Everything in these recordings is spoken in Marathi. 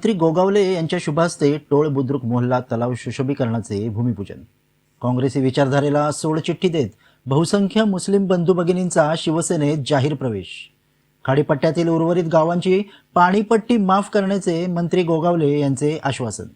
मंत्री गोगावले यांच्या शुभास्ते टोळ बुद्रुक मोहल्ला तलाव सुशोभीकरणाचे भूमिपूजन. काँग्रेसी विचारधारेला सोडचिठ्ठी देत बहुसंख्य मुस्लिम बंधू भगिनींचा शिवसेनेत जाहीर प्रवेश. खाडीपट्ट्यातील उर्वरित गावांची पाणीपट्टी माफ करण्याचे मंत्री गोगावले यांचे आश्वासन.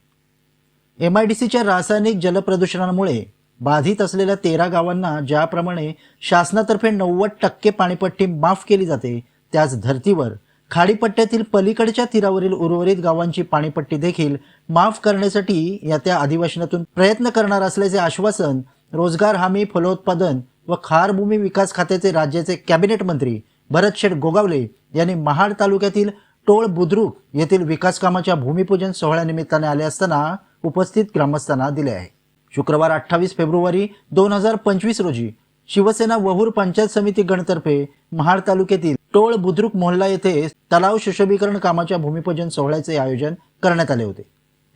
एम आय डी सीच्या रासायनिक जलप्रदूषणामुळे बाधित असलेल्या तेरा गावांना ज्याप्रमाणे शासनातर्फे नव्वद टक्के पाणीपट्टी माफ केली जाते त्याच धर्तीवर खाडीपट्ट्यातील पलीकडच्या तीरावरील उर्वरित गावांची पाणीपट्टी देखील माफ करण्यासाठी येत्या अधिवेशनातून प्रयत्न करणार असल्याचे आश्वासन रोजगार हमी फलोत्पादन व खारभूमी विकास खात्याचे राज्याचे कॅबिनेट मंत्री भरत शेठ गोगावले यांनी महाड तालुक्यातील टोळ बुद्रुक येथील विकास कामाच्या भूमिपूजन सोहळ्यानिमित्ताने आले असताना उपस्थित ग्रामस्थांना दिले आहे. शुक्रवार अठ्ठावीस फेब्रुवारी दोन हजार पंचवीस रोजी शिवसेना वहूर पंचायत समिती गणतर्फे महाड तालुक्यातील टोळ बुद्रुक मोहल्ला येथे तलाव सुशोभीकरण कामाच्या भूमिपूजन सोहळ्याचे आयोजन करण्यात आले होते.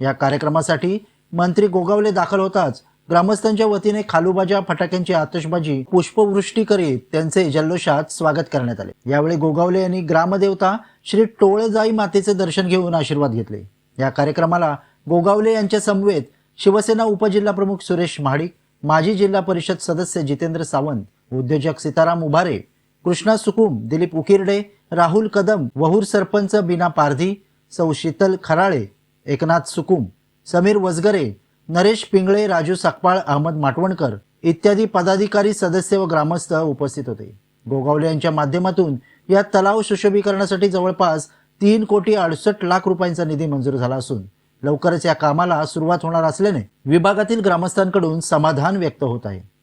या कार्यक्रमासाठी मंत्री गोगावले दाखल होताच ग्रामस्थांच्या वतीने खालूबाजा फटाक्यांची आतषबाजी पुष्पवृष्टी करीत त्यांचे जल्लोषात स्वागत करण्यात आले. यावेळी गोगावले यांनी ग्रामदेवता श्री टोळजाई मातेचे दर्शन घेऊन आशीर्वाद घेतले. या कार्यक्रमाला गोगावले यांच्या समवेत शिवसेना उपजिल्हा प्रमुख सुरेश महाडिक माजी जिल्हा परिषद सदस्य जितेंद्र सावंत उद्योजक सीताराम उभारे कृष्णा सुकुम दिलीप उकिरडे राहुल कदम वहूर सरपंच बिना पारधी सौ शीतल खराळे एकनाथ सुकुम समीर वजगरे नरेश पिंगळे राजू सकपाळ अहमद माटवणकर इत्यादी पदाधिकारी सदस्य व ग्रामस्थ उपस्थित होते. गोगावले यांच्या माध्यमातून या तलाव सुशोभीकरणासाठी जवळपास तीन कोटी अडुसष्ट लाख रुपयांचा निधी मंजूर झाला असून लवकरच या कामाला सुरुवात होणार असल्याने विभागातील ग्रामस्थांकडून समाधान व्यक्त होत आहे.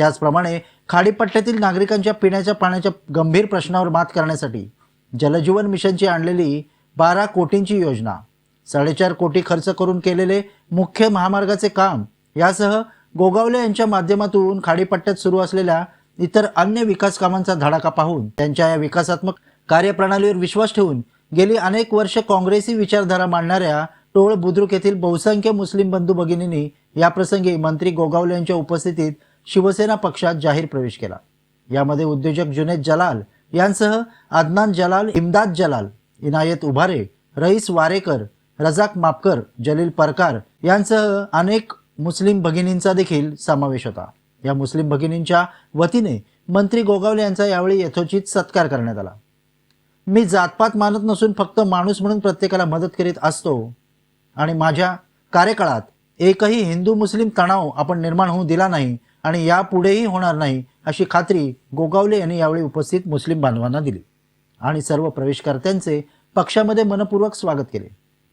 त्याचप्रमाणे खाडीपट्ट्यातील नागरिकांच्या पिण्याच्या पाण्याच्या गंभीर प्रश्नावर मात करण्यासाठी जलजीवन मिशनची आणलेली बारा कोटींची योजना साडेचार कोटी खर्च करून केलेले मुख्य महामार्गाचे काम यासह गोगावले यांच्या माध्यमातून खाडीपट्ट्यात सुरू असलेल्या इतर अन्य विकास कामांचा धडाका पाहून त्यांच्या या विकासात्मक कार्यप्रणालीवर विश्वास ठेवून गेली अनेक वर्ष काँग्रेसी विचारधारा मांडणाऱ्या टोळ बुद्रुक येथील बहुसंख्य मुस्लिम बंधू भगिनींनी याप्रसंगी मंत्री गोगावले यांच्या उपस्थितीत शिवसेना पक्षात जाहीर प्रवेश केला. यामध्ये उद्योजक जुनेद जलाल यांसह अदनान जलाल इमदाद जलाल इनायत उभारे रईस वारेकर रजाक मापकर जलील परकार यांसह अनेक मुस्लिम भगिनींचा देखील समावेश होता. या मुस्लिम भगिनींच्या वतीने मंत्री गोगावले यांचा यावेळी यथोचित सत्कार करण्यात आला. मी जातपात मानत नसून फक्त माणूस म्हणून प्रत्येकाला मदत करीत असतो आणि माझ्या कार्यकाळात एकही हिंदू मुस्लिम तणाव आपण निर्माण होऊ दिला नाही आणि यापुढेही होणार नाही अशी खात्री गोगावले यांनी यावेळी उपस्थित मुस्लिम बांधवांना दिली. आणि सर्व प्रवेशकर्त्यांचे पक्षामध्ये मनपूर्वक स्वागत केले.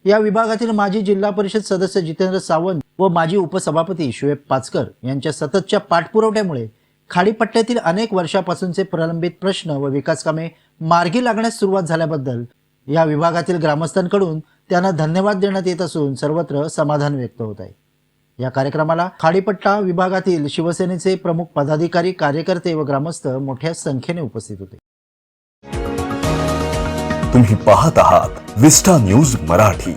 या विभागातील माजी जिल्हा परिषद सदस्य जितेंद्र सावंत व माजी उपसभापती शुएब पाचकर यांच्या सततच्या पाठपुरवठ्यामुळे खाडीपट्ट्यातील अनेक वर्षापासूनचे प्रलंबित प्रश्न व विकास कामे मार्गी लागण्यास सुरुवात झाल्याबद्दल या विभागातील ग्रामस्थांकडून त्यांना धन्यवाद देण्यात येत असून सर्वत्र समाधान व्यक्त होत आहे. या कार्यक्रमाला खाडीपट्टा विभागातील शिवसेनेचे प्रमुख पदाधिकारी कार्यकर्ते व ग्रामस्थ मोठ्या संख्येने उपस्थित होते. तुम्ही पाहत आहात विस्टा न्यूज मराठी.